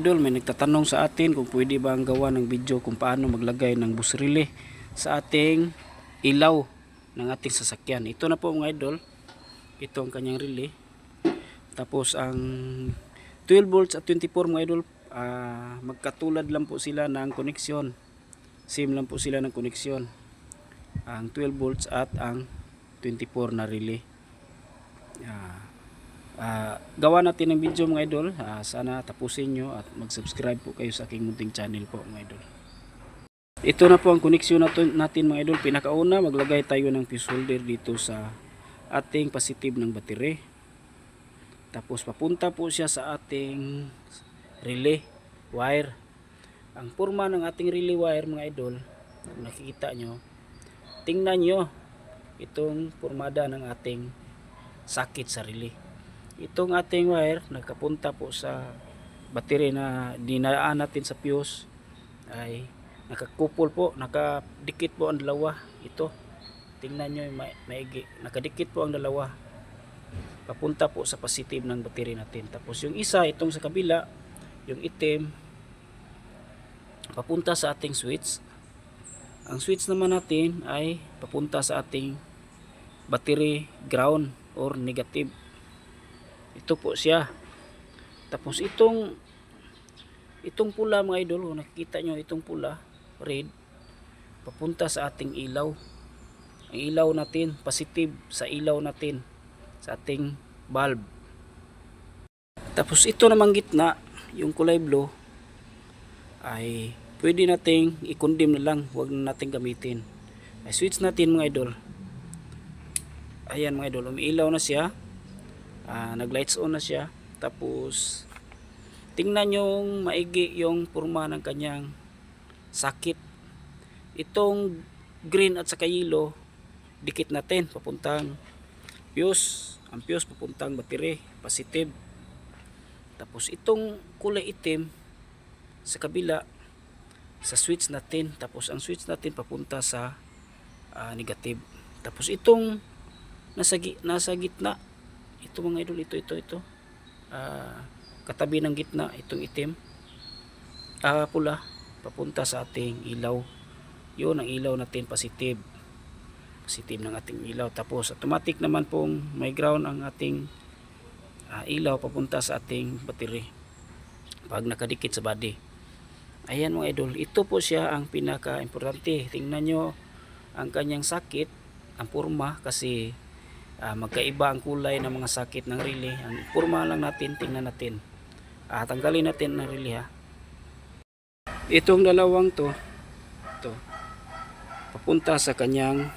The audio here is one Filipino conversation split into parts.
Idol, may nagtatanong sa atin kung pwede ba ang gawa ng video kung paano maglagay ng busrili sa ating ilaw ng ating sasakyan. Ito na po mga idol. Ito ang kanyang relay. Tapos ang 12 volts at 24 mga idol, ah, magkatulad lang po sila ng koneksyon. Same lang po sila ng koneksyon. Ang 12 volts at ang 24 na relay. Ah, Ah, gawa natin ng video mga idol. Ah, sana tapusin nyo at mag-subscribe po kayo sa aking munting channel po mga idol. Ito na po ang koneksyon natin, natin mga idol. Pinakauna maglagay tayo ng fuse holder dito sa ating positive ng battery. Tapos papunta po siya sa ating relay wire. Ang forma ng ating relay wire mga idol, kung nakikita nyo, tingnan nyo itong formada ng ating sakit sa relay itong ating wire nagkapunta po sa battery na dinaan natin sa fuse. Ay nakakupol po nakadikit po ang dalawa. Ito tingnan nyo ma- maigi. Nakadikit po ang dalawa. Papunta po sa positive ng battery natin. Tapos yung isa itong sa kabila yung itim papunta sa ating switch. Ang switch naman natin ay papunta sa ating battery ground or negative ito po siya. Tapos itong itong pula mga idol nakikita nyo itong pula red papunta sa ating ilaw. Ang ilaw natin positive sa ilaw natin sa ating bulb. Tapos ito namang gitna yung kulay blue ay pwede nating i-condemn na lang huwag na natin gamitin. Ay switch natin mga idol. Ayan mga idol umiilaw na siya Ah, nag lights on na siya. Tapos tingnan yung maigi yung forma ng kanyang sakit. Itong green at saka yellow dikit natin papuntang fuse. Ang fuse papuntang battery positive. Tapos itong kulay itim sa kabila sa switch natin tapos ang switch natin papunta sa ah, negative. Tapos itong nasa, nasa gitna ito mga idol ito ito ito. Ah, katabi ng gitna itong itim. Ah pula papunta sa ating ilaw. Yun ang ilaw natin positive. Positive ng ating ilaw. Tapos automatic naman pong may ground ang ating ah, ilaw papunta sa ating battery. Pag nakadikit sa body. Ayan mga idol ito po siya ang pinaka importante tingnan nyo ang kanyang sakit ang purma kasi Ah, magkaiba ang kulay ng mga sakit ng relay. Ang purma lang natin, tingnan natin. Ah, tanggalin natin ang relay ha. Itong dalawang to, to, papunta sa kanyang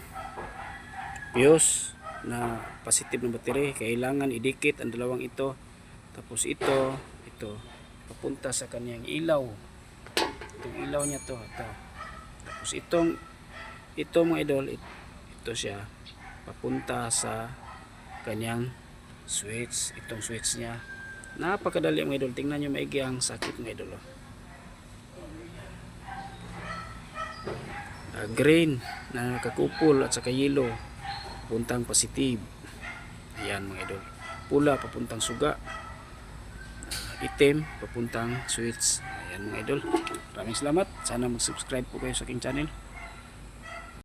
fuse na positive na battery. Kailangan idikit ang dalawang ito. Tapos ito, ito, papunta sa kanyang ilaw. Itong ilaw niya to, ito. Tapos itong, ito mga idol, it- ito siya papunta sa kanyang switch itong switch niya. Napakadali mga idol. Tingnan nyo maigi ang sakit mga idol. Ah, green na nakakupol at saka yellow papuntang positive. Ayan mga idol. Pula papuntang suga. Itim papuntang switch ayan mga idol. Maraming salamat. Sana mag subscribe po kayo sa aking channel